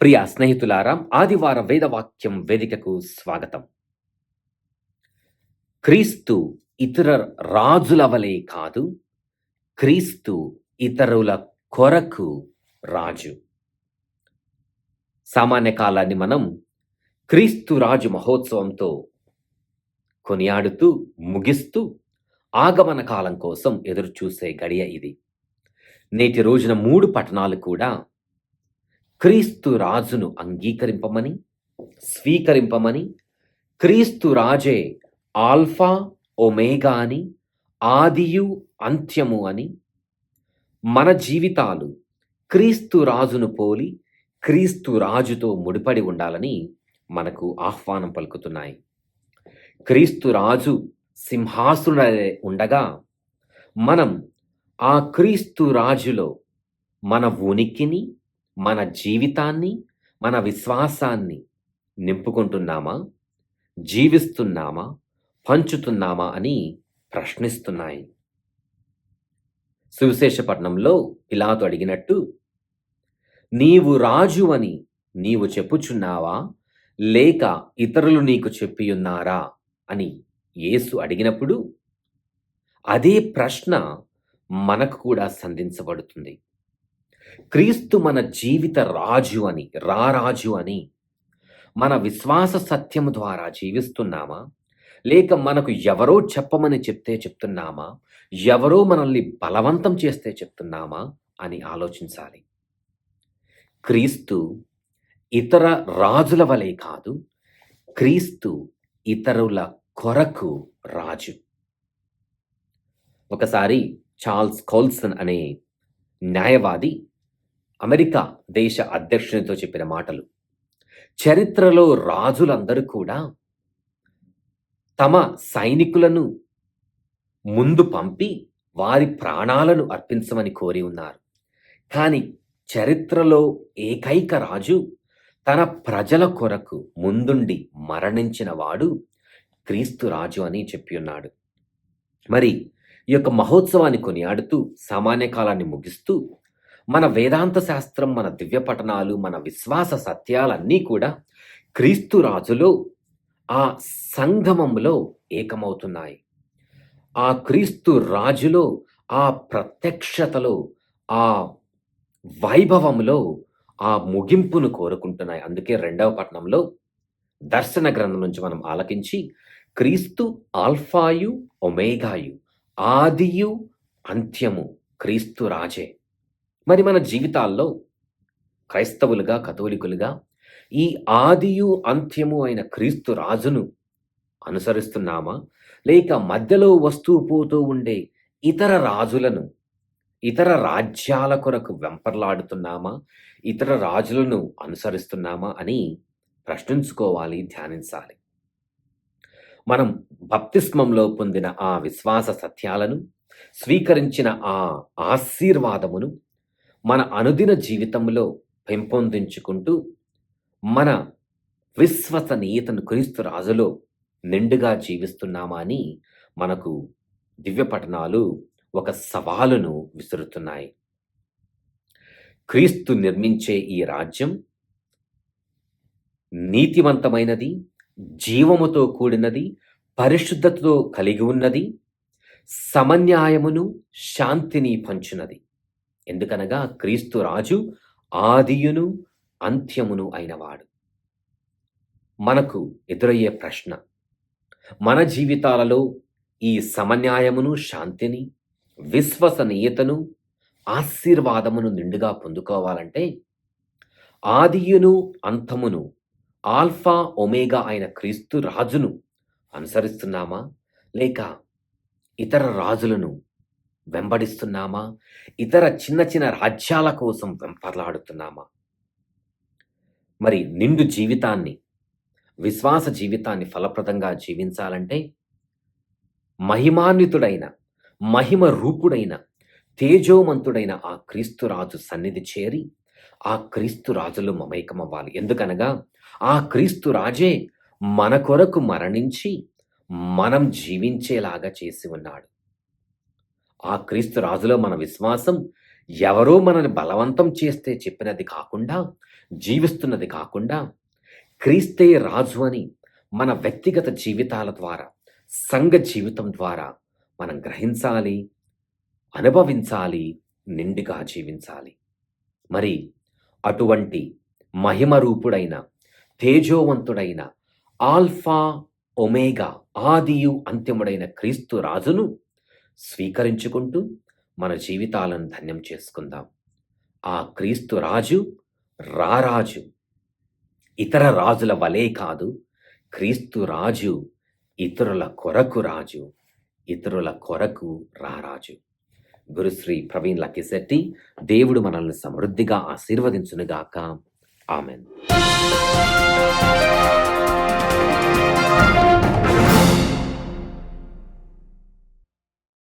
ప్రియ స్నేహితులారా ఆదివార వేదవాక్యం వేదికకు స్వాగతం. క్రీస్తు ఇతర రాజుల వలె కాదు క్రీస్తు ఇతరుల కొరకు రాజు. సామాన్య కాలాన్ని మనం క్రీస్తు రాజు మహోత్సవంతో కొనియాడుతూ ముగిస్తూ ఆగమన కాలం కోసం ఎదురుచూసే గడియ ఇది. నేటి రోజున మూడు పట్టణాలు కూడా క్రీస్తు రాజును అంగీకరింపమని స్వీకరింపమని క్రీస్తు రాజే ఆల్ఫా ఒమేగా అని ఆదియు అంత్యము అని మన జీవితాలు క్రీస్తు రాజును పోలి క్రీస్తు రాజుతో ముడిపడి ఉండాలని మనకు ఆహ్వానం పలుకుతున్నాయి. క్రీస్తు రాజు సింహాసున ఉండగా మనం ఆ క్రీస్తు రాజులో మన ఉనికిని మన జీవితాన్ని మన విశ్వాసాన్ని నింపుకుంటున్నామా? జీవిస్తున్నామా? పంచుతున్నామా? అని ప్రశ్నిస్తున్నాయి. సువిశేషపట్నంలో పిలాతు అడిగినట్టు నీవు రాజు అని నీవు చెప్పుచున్నావా? లేక ఇతరులు నీకు చెప్పియున్నారా? అని యేసు అడిగినప్పుడు అదే ప్రశ్న మనకు కూడా సంధించబడుతుంది. క్రీస్తు మన జీవిత రాజు అని రారాజు అని మన విశ్వాస సత్యం ద్వారా జీవిస్తున్నామా? లేక మనకు ఎవరో చెప్పమని చెప్తే చెప్తున్నామా? ఎవరో మనల్ని బలవంతం చేస్తే చెప్తున్నామా? అని ఆలోచించాలి. క్రీస్తు ఇతర రాజుల వలె కాదు క్రీస్తు ఇతరుల కొరకు రాజు. ఒకసారి చార్ల్స్ కోల్సన్ అనే న్యాయవాది అమెరికా దేశ అధ్యక్షునితో చెప్పిన మాటలు. చరిత్రలో రాజులందరూ కూడా తమ సైనికులను ముందు పంపి వారి ప్రాణాలను అర్పించమని కోరి ఉన్నారు. కానీ చరిత్రలో ఏకైక రాజు తన ప్రజల కొరకు ముందుండి మరణించిన వాడు క్రీస్తు రాజు అని చెప్పి ఉన్నాడు. మరి ఈ యొక్క మహోత్సవాన్ని కొనియాడుతూ సామాన్య కాలాన్ని ముగిస్తూ మన వేదాంత శాస్త్రం మన దివ్య పఠనాలు మన విశ్వాస సత్యాలన్నీ కూడా క్రీస్తు రాజులో ఆ సంగమంలో ఏకమవుతున్నాయి. ఆ క్రీస్తు రాజులో ఆ ప్రత్యక్షతలో ఆ వైభవంలో ఆ ముగింపును కోరుకుంటున్నాయి. అందుకే రెండవ పట్టణంలో దర్శన గ్రంథం నుంచి మనం ఆలకించి క్రీస్తు ఆల్ఫాయు ఒమేగాయు ఆదియు అంత్యము క్రీస్తు రాజే. మరి మన జీవితాల్లో క్రైస్తవులుగా కథోలికులుగా ఈ ఆదియు అంత్యము అయిన క్రీస్తు రాజును అనుసరిస్తున్నామా? లేక మధ్యలో వస్తూ పోతూ ఉండే ఇతర రాజులను ఇతర రాజ్యాల కొరకు వెంపర్లాడుతున్నామా? ఇతర రాజులను అనుసరిస్తున్నామా అని ప్రశ్నించుకోవాలి ధ్యానించాలి. మనం బప్తిస్మంలో పొందిన ఆ విశ్వాస సత్యాలను స్వీకరించిన ఆ ఆశీర్వాదమును మన అనుదిన జీవితంలో పెంపొందించుకుంటూ మన విశ్వసనీయతను క్రీస్తు రాజులో నిండుగా జీవిస్తున్నామా అని మనకు దివ్య పఠనాలు ఒక సవాలును విసురుతున్నాయి. క్రీస్తు నిర్మించే ఈ రాజ్యం నీతివంతమైనది జీవముతో కూడినది పరిశుద్ధతతో కలిగి ఉన్నది సమన్యాయమును శాంతిని పంచునది. ఎందుకనగా క్రీస్తు రాజు ఆదియును అంత్యమును అయినవాడు. మనకు ఎదురయ్యే ప్రశ్న మన జీవితాలలో ఈ సమన్యాయమును శాంతిని విశ్వసనీయతను ఆశీర్వాదమును నిండుగా పొందుకోవాలంటే ఆదియును అంతమును ఆల్ఫా ఒమేగా అయిన క్రీస్తు రాజును అనుసరిస్తున్నామా? లేక ఇతర రాజులను వెంబడిస్తున్నామా? ఇతర చిన్న చిన్న రాజ్యాల కోసం వెంపర్లాడుతున్నామా మరి నిండు జీవితాన్ని విశ్వాస జీవితాన్ని ఫలప్రదంగా జీవించాలంటే మహిమాన్వితుడైన మహిమ రూపుడైన తేజోమంతుడైన ఆ క్రీస్తు రాజు సన్నిధి చేరి ఆ క్రీస్తు రాజులు మమైకమవ్వాలి. ఎందుకనగా ఆ క్రీస్తు రాజే మన కొరకు మరణించి మనం జీవించేలాగా చేసి ఉన్నాడు. ఆ క్రీస్తు రాజులో మన విశ్వాసం ఎవరో మనల్ని బలవంతం చేస్తే చెప్పినది కాకుండా జీవిస్తున్నది కాకుండా క్రీస్తే రాజు అని మన వ్యక్తిగత జీవితాల ద్వారా సంఘ జీవితం ద్వారా మనం గ్రహించాలి అనుభవించాలి నిండుగా జీవించాలి. మరి అటువంటి మహిమ రూపుడైన తేజోవంతుడైన ఆల్ఫా ఒమేగా ఆదియు అంత్యముడైన క్రీస్తు రాజును స్వీకరించుకుంటూ మన జీవితాలను ధన్యం చేసుకుందాం. ఆ క్రీస్తు రాజు రారాజు ఇతర రాజుల వలే కాదు క్రీస్తు రాజు ఇతరుల కొరకు రాజు ఇతరుల కొరకు రారాజు. గురుశ్రీ ప్రవీణ్ లక్కిశెట్టి దేవుడు మనల్ని సమృద్ధిగా ఆశీర్వదించునుగాక. ఆమెన్.